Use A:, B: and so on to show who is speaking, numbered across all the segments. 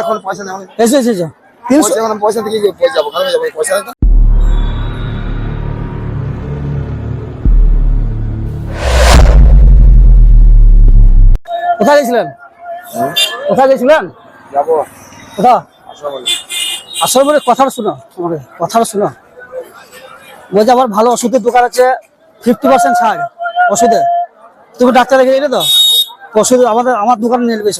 A: এখন পয়সা নেই
B: এসো এসো তিনশো
A: পয়সা এখন পয়সা থেকে পয়সা যাব খাবে যাব পয়সা
B: কোথায় গেছিলেন? কোথায় গেছিলেন?
A: যাব।
B: কোথা আসলে বলে কথাটা শোনো আমাকে কথাটা শোনো। বলছে আমার ভালো ওষুধের দোকান আছে ফিফটি পার্সেন্ট ছাড় ওষুধে। তুমি ডাক্তার রেখে তো? ওষুধ আমাদের আমার দোকানে নিয়ে নেবে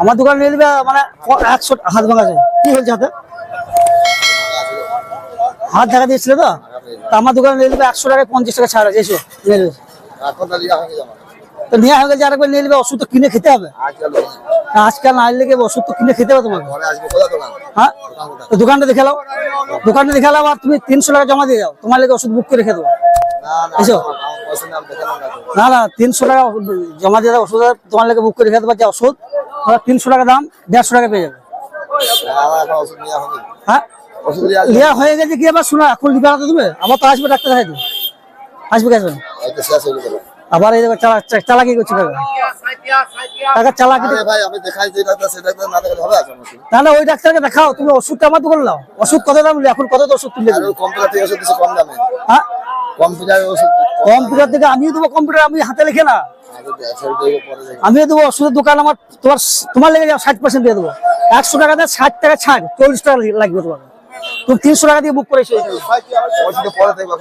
B: আমার দোকানে নিয়ে নেবে মানে একশো হাত ভাঙা আছে কি হয়েছে হাতে? হাত দেখা দিয়েছিল তো? আমার দোকানে নিয়ে নেবে একশো টাকায় পঞ্চাশ টাকা ছাড় আছে এসো নিয়ে নেবে। তো নিয়ে হয়ে গেছে আরেকবার নিয়ে নেবে ওষুধ তো কিনে খেতে হবে।
A: আজকাল
B: না লেগে ওষুধ তো কিনে খেতে হবে তোমাকে? হ্যাঁ? দোকানটা দেখে দোকানটা দেখে আর তুমি তিনশো টাকা জমা দিয়ে যাও তোমার লেগে ওষুধ বুক করে রেখে দেবো। এসো।
A: না
B: না না তিনশো টাকা জমা দিয়ে ওষুধ তোমার লেগে বুক করে রেখে দেবো যে ওষুধ তিনশো টাকা দাম দেড়শো টাকা পেয়ে যাবে।
A: না,
B: হ্যাঁ? লিয়া হয়ে গেছে কি আবার শোনা এখন লিখে আনতে দেবে আবার তো আসবে ডাক্তার দেখাইতে আসবে কি আসবে না?
A: হয়ে
B: আবার এই দেখো চালাকি করছে টাকা চালাকি
A: না
B: তাহলে ওই ডাক্তারকে দেখাও তুমি ওষুধটা আমার দোকানে নাও ওষুধ কত দাম? এখন কত ওষুধ তুলে
A: কম দামে।
B: হ্যাঁ?
A: কম্পিউটার ওষুধ
B: কম্পিউটার থেকে আমিও দেবো কম্পিউটার আমি হাতে লিখে না। আমিও দেবো ওষুধের দোকান আমার তোমার তোমার লেগে যাও ষাট পার্সেন্ট দিয়ে দেবো। একশো টাকা দিয়ে ষাট টাকা ছাড় চল্লিশ টাকা লাগবে তোমার। তুমি তিনশো টাকা দিয়ে বুক
A: পরে দেখব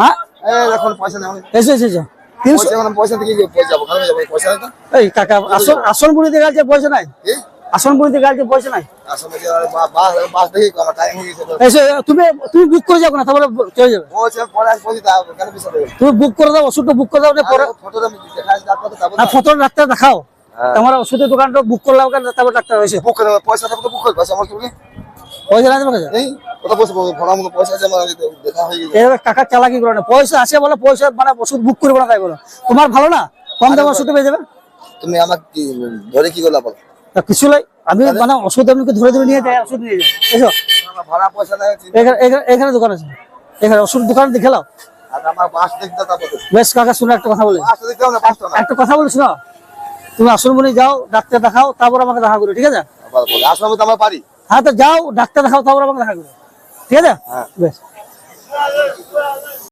B: হ্যাঁ?
A: এই এখন পয়সা নেই
B: এসো এসো এসো। তিনশো
A: পয়সা থেকে যাব যাব
B: এই কাকা আসন আসন বুড়িতে গেছে পয়সা নাই? আসন বুড়িতে গেছে পয়সা নাই? তুমি তুমি বুক করে না তারপরে চলে যাবে। তুমি বুক করে দাও ওষুধটা বুক করে দাও না ফটো ডাক্তার দেখাও।
A: হ্যাঁ।
B: তোমার ওষুধের দোকানটা বুক করলাম তারপর ডাক্তার হয়েছে
A: বুক করে পয়সা করে পয়সা আমার তুমি
B: পয়সা তোমার কাছে? টাকা চালাকি করে না পয়সা আছে বলে পয়সা মানে ওষুধ বুক করব না তাই বলো। তোমার ভালো না? কম দাম ওষুধ পেয়ে যাবে?
A: তুমি আমার কি ধরে কি করলা বলো?
B: কিছু নাই। আমি মানে ওষুধ আপনাকে ধরে ধরে নিয়ে যাই? ওষুধ নিয়ে যাই। এসো।
A: ভাড়া পয়সা নেই
B: এখানে দোকান আছে। এখানে ওষুধ দোকান দেখে
A: তারপর
B: বেশ কাকা শুনে একটা কথা বলি।
A: না না।
B: একটা কথা বলি শোনো। তুমি আসনমনি যাও ডাক্তার দেখাও তারপর আমাকে দেখা করো ঠিক আছে?
A: আসলে পারি।
B: হ্যাঁ তো যাও ডাক্তার দেখাও তারপর আমাকে দেখা করো। ঠিক আছে?
A: হ্যাঁ।
B: বেশ।